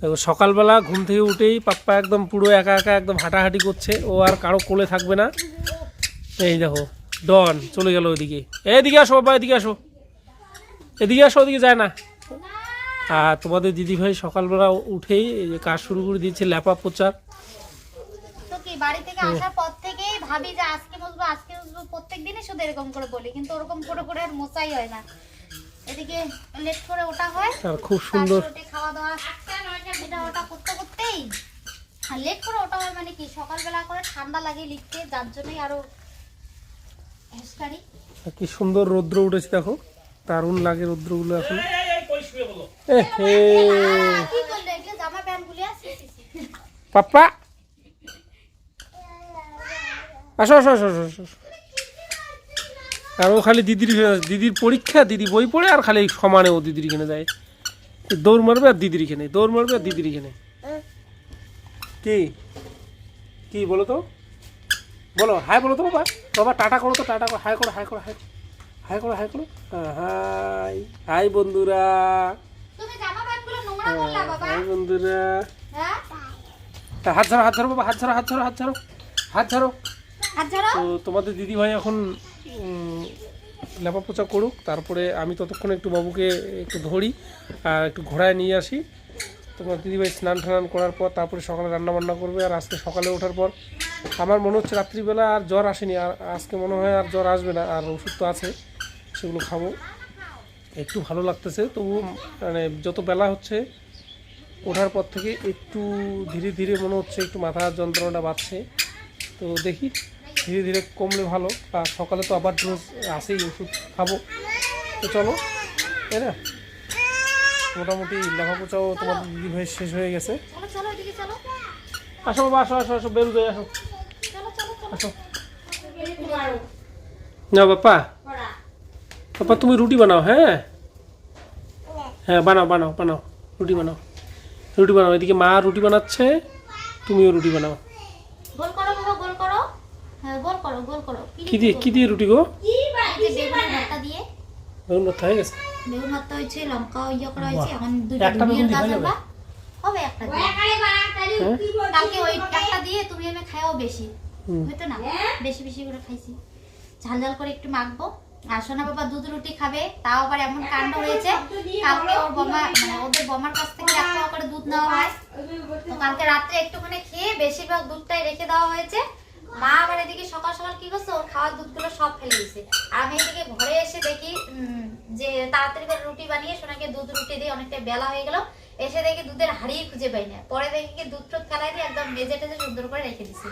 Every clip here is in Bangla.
দেখো, সকালবেলা ঘুম থেকে উঠেই পাপ্পা একদম পুরো একা একা একদম হাঁটাহাঁটি করছে। ও আর কারও কোলে থাকবে না। এই দেখো, ডন চলে গেল ওইদিকে। এদিকে আসো বাবা, এদিকে আসো। এদিকে আসো, ওদিকে যায় না। আর তোমাদের দিদিভাই সকালবেলা উঠেই কাজ শুরু করে দিয়েছে, ল্যাপা প্রচার বাড়ি থেকে আসার পর থেকেই ভাবি যে আজকে বসবো আজকে বসবো প্রত্যেক দিনই শুধু এরকম করে বলি, কিন্তু ওরকম করে করে আর মোচাই হয় না। এদিকে লেট করে ওটা হয়। আর খুব সুন্দর। খাওয়া দাওয়া এটা ওটা করতে করতেই আর লেট করে ওটা হয় মানে কি সকালবেলা করে ঠান্ডা লাগে লিখতে যার জন্যই আরও হেসকারি কি সুন্দর রৌদ্র উঠেছে দেখো। দারুণ লাগে রৌদ্রগুলো এখন। পাপ্পা! আসো আসো আসো আসো, আসো। আর ও খালি দিদির দিদির পরীক্ষা দিদি বই পড়ে আর খালি সমানে ও দিদির এখানে যায়। দৌড় মারবে আর দিদির এখানে দৌড় মারবে আর দিদির এখানে। কি? কি বলো তো? বলো হাই বলো তো বাবা। বাবা টাটা করো তো টাটা করো হাই করো হাই করো হাই হাই করো হাই করো। হাই হাই বন্ধুরা। হাই বন্ধুরা। হ্যাঁ? তা হাত ধরো হাত ধরো বাবা হাত ধরো হাত ধরো হাত ধরো হাত ধরো হাত তো তোমাদের দিদিভাই এখন লেপা পোচা করুক, তারপরে আমি ততক্ষণ একটু বাবুকে একটু ধরি, আর একটু ঘোড়ায় নিয়ে আসি। তোমার দিদিভাই স্নান টান করার পর, তারপরে সকালে রান্না বান্না করবে, আর আজকে সকালে ওঠার পর। আমার মনে হচ্ছে রাত্রিবেলা আর জ্বর আসেনি, আর আজকে মনে হয় আর জ্বর আসবে না, আর ওষুধ তো আছে, সেগুলো খাব। একটু ভালো লাগতেছে তবু মানে যত বেলা হচ্ছে, ওঠার পর থেকে একটু ধীরে ধীরে মনে হচ্ছে একটু মাথার যন্ত্রণাটা বাড়ছে। তো দেখি ধীরে ধীরে কমলে ভালো। আর সকালে তো আবার রোজ আসেই ওষুধ খাব। তো চলো তাই না? মোটামুটি লেখাপোচাও তোমার দিদি ভাই শেষ হয়ে গেছে। আসো বাবা আসো আসো আসো বেরু যাই আসো। আসো। না বাপ্পা বাপ্পা তুমি রুটি বানাও হ্যাঁ? হ্যাঁ বানাও বানাও বানাও রুটি বানাও। রুটি বানাও এদিকে মা রুটি বানাচ্ছে তুমিও রুটি বানাও গোল করো বাবা গোল করো হ্যাঁ গোল করো গোল করো। কি দিয়ে কি দিয়ে রুটি গো? ভর্তা দিয়ে বেগুন ভর্তা হয়ে গেছে। বেগুন ভর্তা হয়েছে লঙ্কা ইয়ে করা হয়েছে এখন দুটো একটা বেগুন ধনিয়ার দিয়ে গাছ আনবা হবে একটা দিয়ে। হ্যাঁ? কালকে ওই একটা দিয়ে তুমি আমি খাইও বেশি। হয়তো না? বেশি বেশি করে খাইছি। ঝাল ঝাল করে একটু মাখবো। আর সোনা বাবা দুধ রুটি খাবে তাও আবার এমন কাণ্ড হয়েছে। কালকে ওর বমা মানে ওদের বমার কাছ থেকে এক পাওয়া করে দুধ নেওয়া হয়। তো কালকে রাত্রে একটুখানি খেয়ে বেশিরভাগ দুধটাই রেখে দেওয়া হয়েছে। সকাল সকাল কি করছে? ওর খাওয়ার দুধগুলো সব ফেলে দিছে। আর আমি এদিকে ঘরে এসে দেখি যে তাড়াতাড়ি করে রুটি বানিয়ে সোনাকে দুধ রুটি দিয়ে অনেকটা বেলা হয়ে গেল। এসে দেখি দুধের হাড়িই খুঁজে পাই না। পরে দেখি কি দুধ টুধ ফেলাই দিয়ে একদম মেজে টেজে সুন্দর করে রেখে দিছি।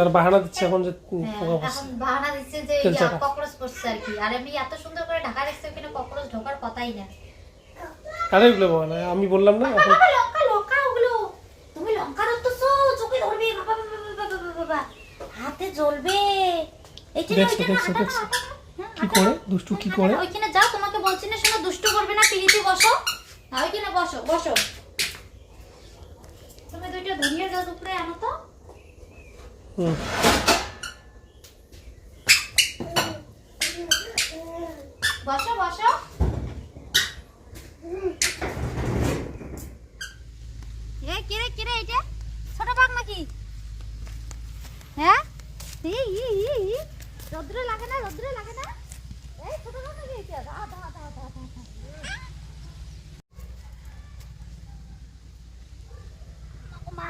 আর বাহানা দিচ্ছে এখন যে হ্যাঁ, পোকা পড়ছে। এখন বাহানা দিচ্ছে যে তেলচাটা। ককরোচ পড়ছে আর কি। আর আমি এত সুন্দর করে ঢাকা রেখেছি ওখানে ককরোচ ঢোকার কথাই না। আরে এগুলো বাবা আমি বললাম না লঙ্কা লঙ্কা ওগুলো। তুমি লঙ্কা চোখে ধরবে বাবা। বাবা। হাতে জ্বলবে। দেখছ, দেখছ, দেখছ। কি করে? দুষ্টু কি করে? ওইখানে যাও তোমাকে বলছি না শোনো দুষ্টু করবে না পিড়িতে বসো। ওইখানে বসো বসো। তুমি দুইটা ধনিয়ার গাছ উপরে আনো তো। বসো বসো। এ কিরে কিরে এটা ছোট বাঘ নাকি? হ্যাঁ? রোদ্রে লাগে না রোদ্রে লাগে না। এই ছোট বাঘ নাকি দা দা দা দা দা দা। ও মা।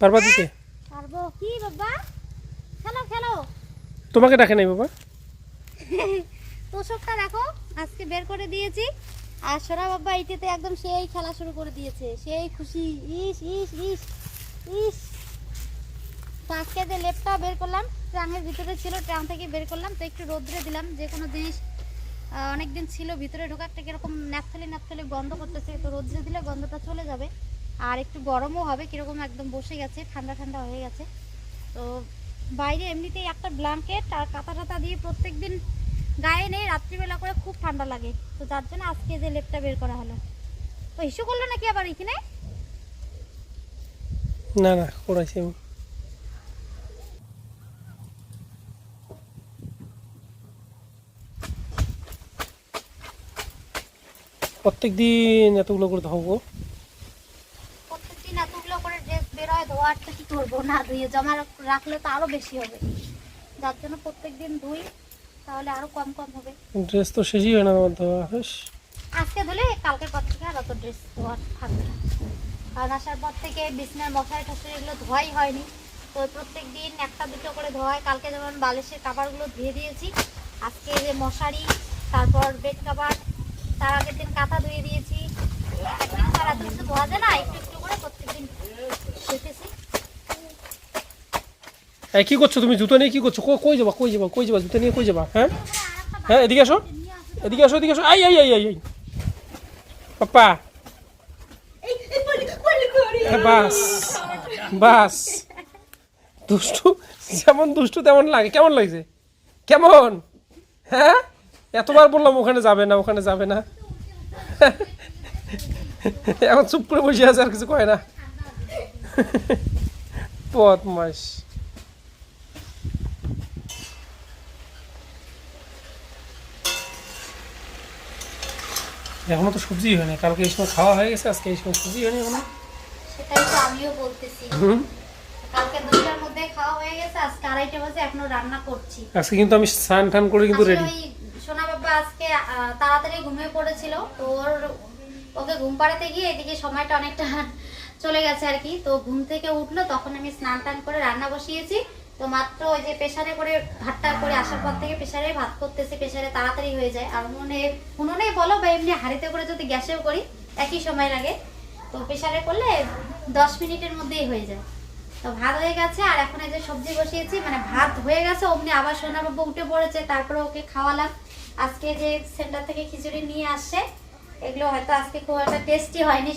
পারবা দিতে? পারব। কি বাবা? খেলো খেলো। তোমাকে ডাকে নাই বাবা? তোষকটা দেখো আজকে বের করে দিয়েছি। আর সোনা বাবা এইটাতে একদম সেই খেলা শুরু করে দিয়েছে। সেই খুশি। ইস ইস ইস ইস। তো আজকে যে লেপটা বের করলাম, ট্রাঙের ভিতরে ছিল, ট্রাং থেকে বের করলাম, তো একটু রোদ্রে দিলাম, যে কোনো জিনিস অনেক দিন ছিল, ভিতরে ঢোকা একটা কীরকম ন্যাপথালি ন্যাপথালি গন্ধ করতেছে, তো রোদ্রে দিলে গন্ধটা চলে যাবে। আর একটু গরমও হবে, কীরকম একদম বসে গেছে, ঠান্ডা ঠান্ডা হয়ে গেছে। তো বাইরে এমনিতেই একটা ব্ল্যাঙ্কেট আর কাঁথা টাতা দিয়ে প্রত্যেক দিন গায়ে নেই, রাত্রিবেলা করে খুব ঠান্ডা লাগে। তো যার জন্য আজকে যে লেপটা বের করা হলো। তো ইস্যু করল নাকি আবার এখানে? না না, করাইছি আমি। প্রত্যেক দিন এতগুলো করে ধোবো। প্রত্যেকদিন এতগুলো করে ড্রেস বের হয় ধোয়ার তো কি করব? না ধুয়ে জমা রাখলে তো আরও বেশি হবে। যার জন্য প্রত্যেকদিন ধুই তাহলে আরও কম কম হবে। ড্রেস তো শেষই হয় না আমার ধোয়া বেশ। আজকে ধুলে কালকের পর থেকে আর অত ড্রেস ধোয়ার থাকবে না। কারণ আসার পর থেকে বিছনার মশারি এগুলো ধোয়াই হয়নি। তো প্রত্যেক দিন একটা দুটো করে ধোয়া হয় কালকে যেমন বালিশের কাবারগুলো ধুয়ে দিয়েছি আজকে যে মশারি তারপর বেড কাভার তার আগের দিন কাঁথা ধুয়ে দিয়েছি। কি করছ তুমি? জুতো নিয়ে কি করছ? কই- যাবা, কই যাবা কই যাবা? জুতো নিয়ে কই যাবা হ্যাঁ? হ্যাঁ এদিকে আসো। এদিকে আসো এদিকে আসো। আই আই আই আই আই। পাপা বাস বাস। দুষ্টু, যেমন দুষ্টু তেমন লাগে। কেমন লাগছে? কেমন? হ্যাঁ? এতবার বললাম ওখানে যাবে না ওখানে যাবে না। এখন চুপ করে বসে আছে আর কিছু কয় না। বদমাস। এখনও তো সবজি হয়নি কালকে এই সময় খাওয়া হয়ে গেছে আজকে এই সময় সবজি হয়নি এখনও। সেটাই তো আমিও বলতেছি। হুম? কালকে দুটার মধ্যে খাওয়া হয়ে গেছে আজকে আড়াইটা বাজে এখনও রান্না করছি। আজকে কিন্তু আমি স্নান টান করে কিন্তু রেডি সোনা বাবা আজকে তাড়াতাড়ি ঘুমিয়ে পড়েছিল তো ওর ওকে ঘুম পাড়াতে গিয়ে এদিকে সময়টা অনেকটা চলে গেছে আর কি। তো ঘুম থেকে উঠল তখন আমি স্নান টান করে রান্না বসিয়েছি। তো মাত্র ওই যে করে ভাতটা করে আসার পর থেকে প্রেসারে ভাত করতেছি তাড়াতাড়ি হয়ে যায়। আর উনুনে উনুনে বলো বা এমনি হাঁড়িতে করে যদি গ্যাসেও করি একই সময় লাগে। তো প্রেসারে করলে দশ মিনিটের মধ্যেই হয়ে যায়। তো ভাত হয়ে গেছে আর এখন এই যে সবজি বসিয়েছি মানে ভাত হয়ে গেছে অমনি আবার সোনাবাবু উঠে পড়েছে তারপরে ওকে খাওয়ালাম। আজকে যে সেন্টার থেকে খিচুড়ি নিয়ে আসছে এগুলো হয়তো আজকে খুব একটা টেস্টি হয়নি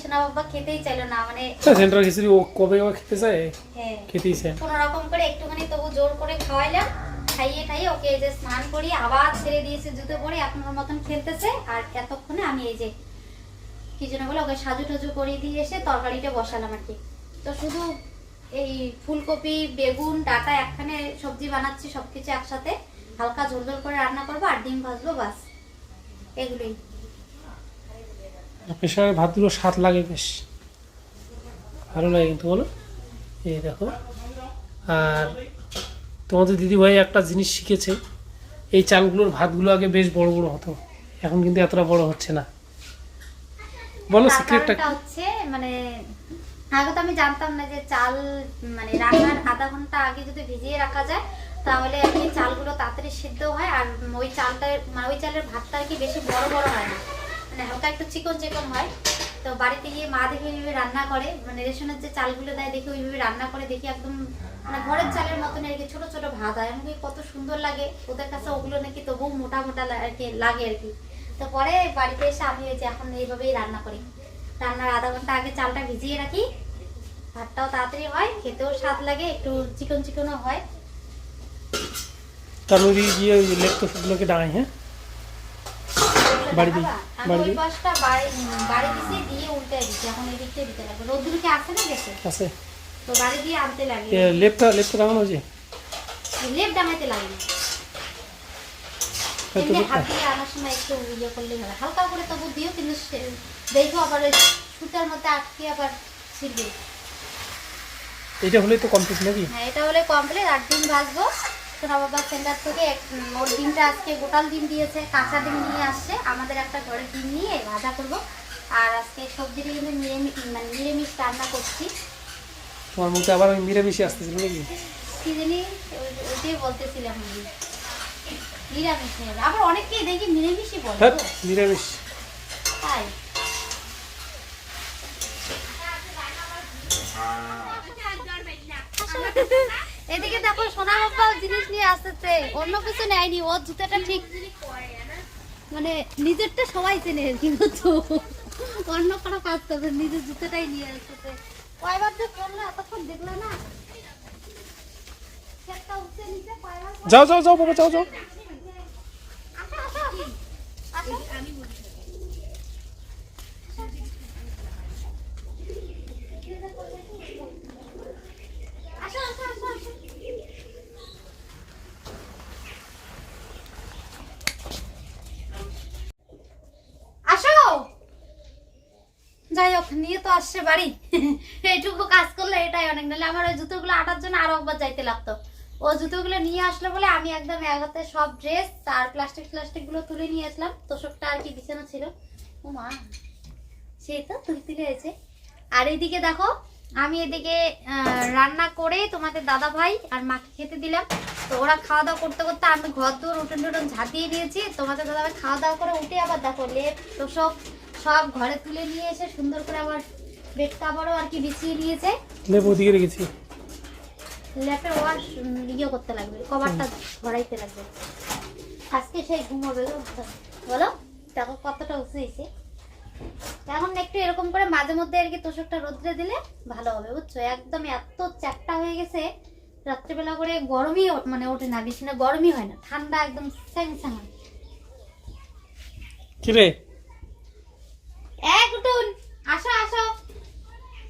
খেতেই চাইলো না মানে সেন্টার খিচুড়ি ও কবে খেতে চায়? হ্যাঁ। খেতেই চায়। কোনো রকম করে একটুখানি তবু জোর করে খাওয়াইলাম খাইয়ে খাইয়ে ওকে এই যে স্নান করি আবার ছেড়ে দিয়েছে জুতো পরে ওর মতন খেলতেছে আর এতক্ষণে আমি এই যে কি জন্য বলে ওকে সাজু টাজু করিয়ে দিয়ে এসে তরকারিটা বসালাম আর কি। তো শুধু এই ফুলকপি বেগুন ডাটা একখানে সবজি বানাচ্ছি সবকিছু একসাথে। হালকা ঝোল ঝোল করে রান্না করব আর ডিম ভাজবো বাস। এগুলোই। প্রেশারের ভাতগুলো স্বাদ লাগে বেশ। ভালো লাগে কিন্তু বলো। এই দেখো। আর তোমাদের দিদিভাই একটা জিনিস শিখেছে। এই চালগুলোর ভাতগুলো আগে বেশ বড় বড় হতো। এখন কিন্তু এতটা বড় হচ্ছে না। বলো সিক্রেটটা হচ্ছে মানে আগে তো আমি জানতাম না যে চাল মানে রান্নার আধা ঘণ্টা আগে যদি ভিজিয়ে রাখা যায়, তাহলে আর কি চালগুলো তাড়াতাড়ি সিদ্ধ হয়, আর ওই চালটা মানে ওই চালের ভাতটা আর কি বেশি বড় বড় হয় না। মানে হালকা একটু চিকন চিকন হয়। তো বাড়িতে গিয়ে মা দেখে ওইভাবে রান্না করে মানে রেশনের যে চালগুলো দেয়, দেখি ওইভাবে রান্না করে দেখি, একদম মানে ঘরের চালের মতন আর কি, ছোট ছোট ভাত হয়। এমনকি কত সুন্দর লাগে। ওদের কাছে ওগুলো নাকি তবুও মোটা মোটা আর কি লাগে আর কি। তো পরে বাড়িতে এসে আমি ওই যে এখন এইভাবেই রান্না করি। রান্নার আধা ঘণ্টা আগে চালটা ভিজিয়ে রাখি। ভাতটাও তাড়াতাড়ি হয় খেতেও স্বাদ লাগে একটু চিকন চিকনও হয়। ওই লেপ্ত শুকনোকে ডাঙাই হ্যাঁ? বাড়ি দিই, বাড়ি বাড়ি বাড়ি দিছি দিয়ে উল্টে দিচ্ছি এখন এই দিতে লাগবে। রোদ্দুরকে আসে না গেছে? আছে। তো বাড়ি দিয়ে আনতে লাগে লেপটা লেপটা ডাঙানো হয়েছে? লেপ ডাঙাইতে লাগে না হয়তো এমনি লেপটা হাত দিয়ে আনার সময় একটু ইয়ে করলে ভালো হালকা করে তবু দিও কিন্তু দেখো আবার সুতার মধ্যে আটকে আবার এটা হলেই তো কমপ্লিট নাকি? হ্যাঁ এটা হলে কমপ্লিট আর ডিম ভাজবো। সোনা বাবা সেন্টার থেকে ওর ডিমটা আজকে গোটাল ডিম দিয়েছে কাঁচা ডিম নিয়ে আসছে। আমাদের একটা ঘরের ডিম নিয়ে ভাজা করব। আর আজকে সবজিটা কিন্তু নিরামিষ মানে নিরামিষ রান্না করছি। তোমার মুখে আবার ওই মিরামিশি আসতেছিল নাকি? কি জানি ওই- ওইটাই বলতেছিলাম আমি। নিরামিষ। আবার দেখি নিরামিষই বলে। হ্যাঁ নিরামিষ। তাই। এদিকে দেখো সোনা বাবা জিনিস নিয়ে আসতেছে। অন্য কিছু নেয়নি। ওর জুতাটা ঠিক মানে নিজেরটা সবাই চেনে কিন্তু অন্য কোনো কাজ করবে নিজের জুতোটাই নিয়ে আসতেছে। কয়বার যে করল এতক্ষণ দেখল না? যাও যাও যাও বাবা যাও যাও আসো, আসো, আসো। আসো, আসো, আসো, আসো। আসো যাই হোক, নিয়ে তো আসছে বাড়ি। এইটুকু কাজ করলে এটাই অনেক, নাহলে আমার ওই জুতোগুলো আটার জন্য আরও একবার যাইতে লাগতো। ও জুতোগুলো নিয়ে আসলো বলে আমি একদম এক হাতে সব ড্রেস আর প্লাস্টিক প্লাস্টিকগুলো তুলে নিয়ে আসলাম। তোষকটা আর কি বিছানো ছিল। ও মা সেই তো তুলে তুলে হয়েছে আর এদিকে দেখো, আমি এদিকে রান্না করে তোমাদের দাদা ভাই আর মাকে খেতে দিলাম। তো ওরা খাওয়া দাওয়া করতে করতে আমি ঘর দূর উঠোন টুটন ঝাঁপিয়ে দিয়েছি। তোমাদের দাদা ভাই খাওয়া দাওয়া করে উঠে আবার দেখো লেপ, তোষক সব ঘরে তুলে নিয়ে এসে সুন্দর করে আবার বেড কাভারও আর কি বিছিয়ে নিয়েছে। লেপ ওদিকে রেখেছি। ল্যাপের ওয়াশ ইয়ে করতে লাগবে কভারটা ভরাইতে লাগবে। আজকে সেই ঘুমোবে। বলো দেখো কতটা উঁচু হয়েছে। এখন একটু এরকম করে মাঝে মধ্যে আর কি তোষকটা রোদ্রে দিলে ভালো হবে বুঝছ? একদম এত চ্যাপটা হয়ে গেছে রাত্রিবেলা করে গরমই মানে ওঠে না বেশি না গরমই হয় না ঠান্ডা একদম স্যাং স্যাং কিরে? এক আসো আসো।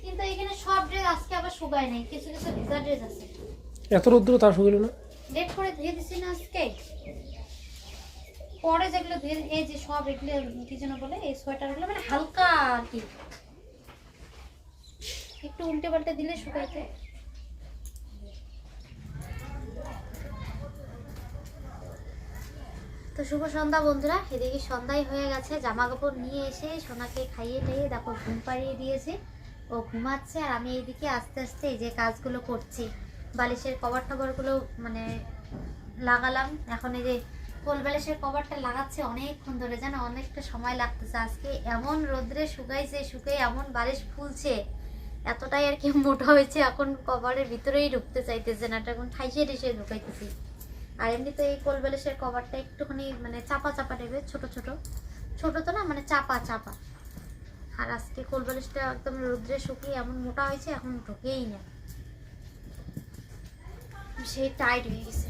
কিন্তু এখানে সব ড্রেস আজকে আবার শুকায় নাই কিছু কিছু ভিজা ড্রেস আছে। এত রৌদ্র তা শুকিল না? করে ধুয়ে দিছি না আজকে। পরে যেগুলো ধুয়ে এই যে সব এগুলো কি যেন বলে এই সোয়েটারগুলো মানে হালকা আর কি। একটু উল্টে পাল্টে দিলে শুকাইতে। তো শুভ সন্ধ্যা বন্ধুরা এদিকে সন্ধ্যায় হয়ে গেছে জামা কাপড় নিয়ে এসে সোনাকে খাইয়ে টাইয়ে দেখো ঘুম পাড়িয়ে দিয়েছে। ও ঘুমাচ্ছে আর আমি এইদিকে আস্তে আস্তে এই যে কাজগুলো করছি। বালিশের কভার টভারগুলো মানে লাগালাম। এখন এই যে কোল বালিশের কভারটা লাগাচ্ছে অনেকক্ষণ ধরে, যেন অনেকটা সময় লাগতেছে। আজকে এমন রোদ্রে শুকাইছে, শুকিয়ে এমন বালিশ ফুলছে। এতটাই আর কি মোটা হয়েছে, এখন কভারের ভিতরেই ঢুকতে চাইতেছে না, এটা এখন ঠাইসে ঠেসে ঢুকাইতেছি। আর এমনিতে এই কোল বালিশের কভারটা একটুখানি মানে চাপা চাপা টাইপের, ছোট ছোট। ছোট তো না মানে চাপা চাপা। আর আজকে কোল বালিশটা একদম রোদ্রে শুকিয়ে এমন মোটা হয়েছে এখন ঢুকেই না। সেই টাইট হয়ে গেছে।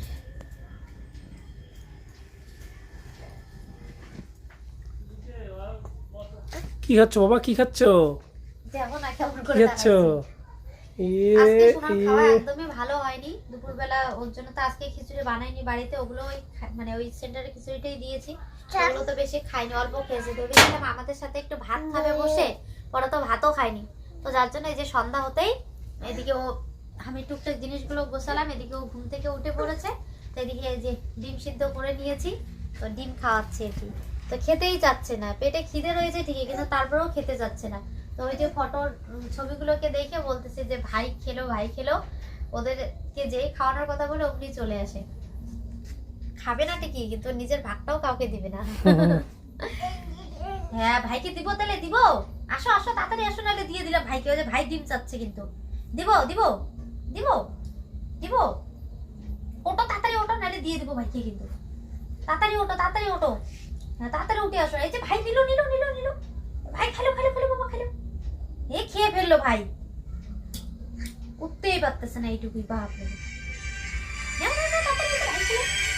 কি খাচ্ছ বাবা? কি খাচ্ছ? দেখো না কেমন করে খাচ্ছ? আজকে সোনার খাওয়া একদমই ভালো হয়নি। দুপুরবেলা ওর জন্য তো আজকে খিচুড়ি বানাইনি বাড়িতে ওগুলো ওই মানে ওই সেন্টারে খিচুড়িটাই দিয়েছি। ওগুলো তো বেশি খাইনি, অল্প খেয়েছে। ভেবেছিলাম আমাদের সাথে একটু ভাত খাবে বসে, পরে তো ভাতও খায়নি তো যার জন্য এই যে সন্ধ্যা হতেই এদিকে ও, আমি টুকটাক জিনিসগুলো গোছালাম, এদিকে ও ঘুম থেকে উঠে পড়েছে। তো এদিকে এই যে ডিম সিদ্ধ করে নিয়েছি, তো ডিম খাওয়াচ্ছে আর তো খেতেই যাচ্ছে না, পেটে খিদে রয়েছে ঠিকই, কিন্তু তারপরেও খেতে যাচ্ছে না। তো ওই যে ফটোর ছবিগুলোকে দেখে বলতেছে যে, ভাই খেলো ভাই খেলো। ওদেরকে যেই খাওয়ানোর কথা বলে অমনি চলে আসে। খাবে না ঠিকই কিন্তু নিজের ভাগটাও কাউকে দিবে না। হ্যাঁ ভাইকে দিব তাহলে দিব। আসো আসো তাড়াতাড়ি আসো নাহলে দিয়ে দিলাম ভাইকে। ওই যে ভাই ডিম চাচ্ছে কিন্তু। দিব দিব দিব দিব। ওটো তাড়াতাড়ি ওটো নাহলে দিয়ে দিব ভাইকে কিন্তু। তাড়াতাড়ি ওটো তাড়াতাড়ি ওটো। হ্যাঁ তাড়াতাড়ি উঠে আসো। এই যে ভাই নিল নিল নিল নিল। ভাই খেলো খেলো খেলো বাবা খেলো। এ খেয়ে ফেলল ভাই। উঠতেই পারতেছে না এইটুকুই বাপ তাড়াতাড়ি উঠো, ভাই খেলো।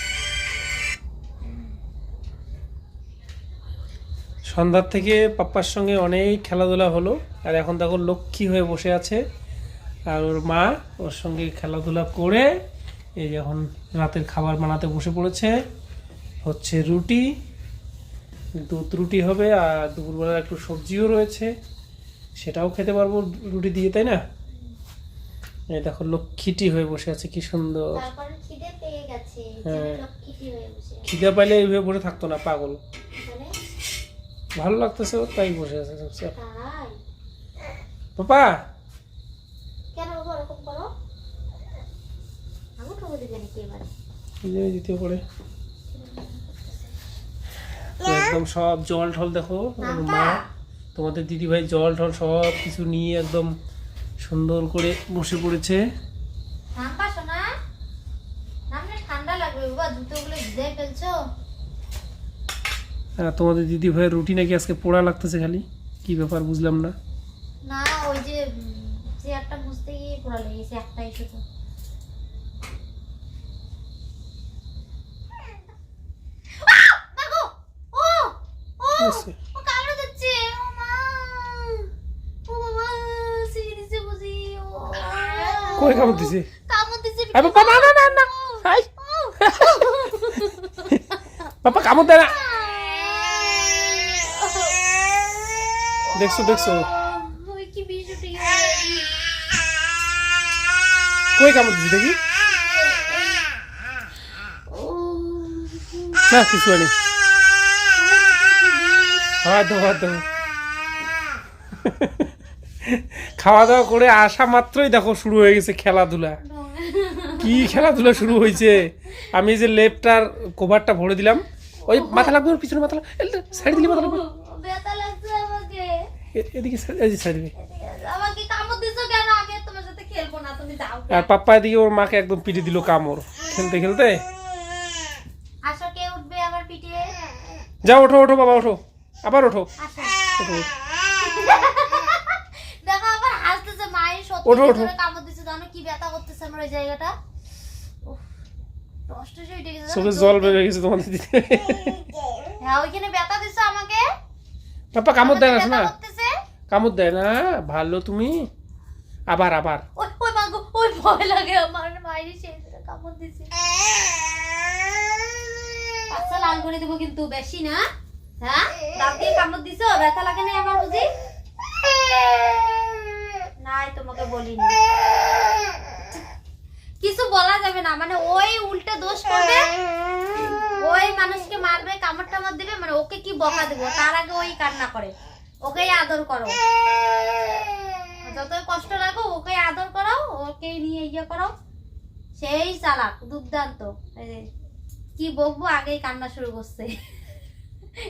সন্ধ্যার থেকে পাপ্পার সঙ্গে অনেক খেলাধুলা হলো। আর এখন দেখো লক্ষ্মী হয়ে বসে আছে। আর ওর মা ওর সঙ্গে খেলাধুলা করে এই এখন রাতের খাবার বানাতে বসে পড়েছে। হচ্ছে রুটি দুধ রুটি হবে আর দুপুরবেলা একটু সবজিও রয়েছে। সেটাও খেতে পারব রুটি দিয়ে তাই না? এই দেখো লক্ষ্মীটি হয়ে বসে আছে কি সুন্দর। খিদে পেয়ে গেছে হ্যাঁ। খিদে পাইলে এইভাবে বসে থাকতো না পাগল। ভালো লাগতেছে ও তাই বসে আছে চুপচাপ। পাপা! দ্বিতীয় একদম সব জল ঠল দেখো মা তোমাদের দিদি ভাই জল ঠল সব কিছু নিয়ে একদম সুন্দর করে বসে পড়েছে। ঠান্ডা লাগবে বাবা জুতোগুলো ভিজে ফেলছো? তোমাদের দিদি ভাইয়ের রুটি নাকি আজকে পোড়া লাগতেছে খালি কি ব্যাপার বুঝলাম না ওই যে চেয়ারটা গিয়ে পোড়া লেগেছে একটাই শুধু বাবা! সিঁড়ি নিচে বসি! ও! কই কামড় দিছে কামড় দিচ্ছে! বাবা, না, না, না, না! হাই! ও! বাবা কামড় দেয় না দেখছ দেখছ? কই কাম দিচ্ছি দেখি। না কিছু হয়নি। খাওয়া দাওয়া তো খাওয়া দাওয়া করে আসা মাত্রই দেখো শুরু হয়ে গেছে খেলাধুলা। কি খেলাধুলা শুরু হয়েছে? আমি যে লেপটার কভারটা ভরে দিলাম। ওই মাথা লাগবে ওর পিছনে মাথা লাগবে। সাইড দিলে মাথা লাগবে। এদিকে দিবে আমাকে কামড় দিছো কেন? আর তোমার সাথে খেলব না তুমি যাও। আর পাপ্পা এদিকে ওর মাকে একদম পিটে দিল কামড়। খেলতে খেলতে? আসো কে উঠবে আমার পিঠে যাও ওঠো ওঠো বাবা ওঠো। আবার ওঠো। আসো। ওঠো ওঠো। দেখো আবার হাসতেছে মায়ের সত্যি ওঠো, ওঠো। কামড় দিছে। জানো কি ব্যথা করতেছে আমার ওই জায়গাটা? চোখে জল বেরিয়ে গেছে তোমাদের হ্যাঁ ওইখানে ব্যথা দিছো আমাকে। পাপ্পা কামড় দেয় না শোনা। কামড় দেয় না, ভালো তুমি? আবার আবার। আচ্ছা লাল করে কিন্তু বেশি না। হ্যাঁ? তোমাকে কিছু বলা যাবে না মানে ওই উল্টে দোষ করবে। ওই মানুষকে মারবে, কামড় টামড় দিবে মানে ওকে কি বকা দেবো? তার আগে ওই কান্না করে। ওকেই আদর করো। যতই কষ্ট লাগো ওকে আদর করাও, ওকে নিয়ে ইয়ে করো। সেই চালাক, দুর্দান্ত। কি বকবো, আগেই কান্না শুরু করছে।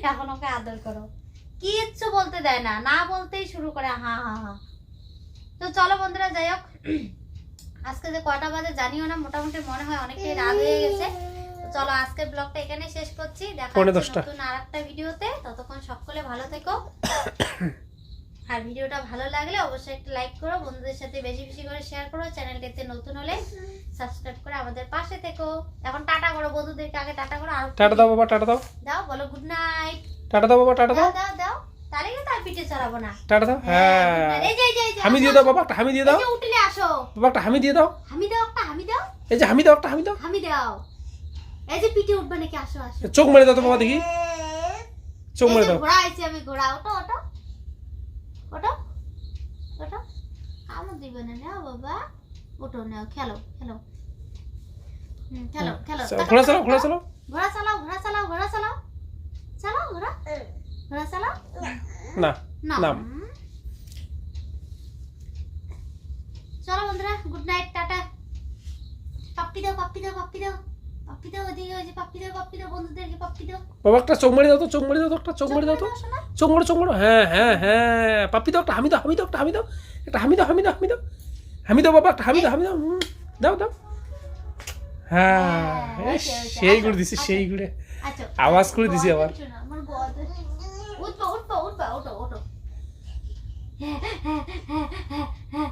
এখন ওকে আদর করো। কিচ্ছু বলতে দেয় না না বলতেই শুরু করে, হা হা হা। তো চলো বন্ধুরা, যাই হোক। আজকে যে কটা বাজে জানিও না, মোটামুটি মনে হয় অনেকটাই রাত হয়ে গেছে। চলো আজকের ব্লগটা এখানে শেষ করছি। দেখা হচ্ছে নতুন আর একটা ভিডিওতে। ততক্ষণ সকলে ভালো থেকো। আর ভিডিওটা ভালো লাগলে অবশ্যই একটা লাইক করো বন্ধুদের সাথে বেশি বেশি করে শেয়ার করো চ্যানেলটিতে নতুন হলে সাবস্ক্রাইব করে আমাদের পাশে থেকো। এখন টাটা করো বন্ধুদেরকে আগে টাটা করো আর টাটা দাও বাবা টাটা দাও। দাও বলো গুড নাইট টাটা দাও বাবা টাটা দাও। দাও দাও তাহলে আর পিঠে চড়াবো না। টাটা দাও? হ্যাঁ এই যে এই যে এই দিয়ে দাও বাবা হামি দিয়ে দাও। উঠলে আসো। বাবা একটা হামি দিয়ে দাও। হামি দাও একটা হামি দাও। এই যে হামি দাও একটা হামি দাও। হামি দাও। এই যে পিঠে উঠবে নাকি? আসো আসো। চোখ মেরে দাও তো বাবা দেখি। চোখ মেরে দাও। ঘোড়া আইছি আমি ঘোড়া। ওটো ওটো ওটো ওটো কামড় দিবে না নাও বাবা। ওটো নাও খেলো খেলো। খেলো খেলো। চলো, ঘোড়া চালাও ঘোড়া চালাও। ঘোড়া চালাও ঘোড়া চালাও ঘোড়া চালাও। চালাও ঘোড়া। ঘোড়া চালাও। না না। চলো বন্ধুরা গুড নাইট টাটা। পাপ্পি দাও পাপ্পি দাও পাপ্পি দাও। বাবা একটা চোখ মারি দাও দাও একটা চোখ মারি দাও তো। চোখ মারো হ্যাঁ হ্যাঁ হ্যাঁ। পাপ্পি দাও একটা হামি দাও একটা হামি দাও একটা হামি দাও হামি দাও বাবা একটা হামি দাও দাও দাও দাও। হ্যাঁ সেই গুড় দিছি সেই গুড়ে। আওয়াজ করে দিছি আবার। হ্যাঁ হ্যাঁ হ্যাঁ হ্যাঁ।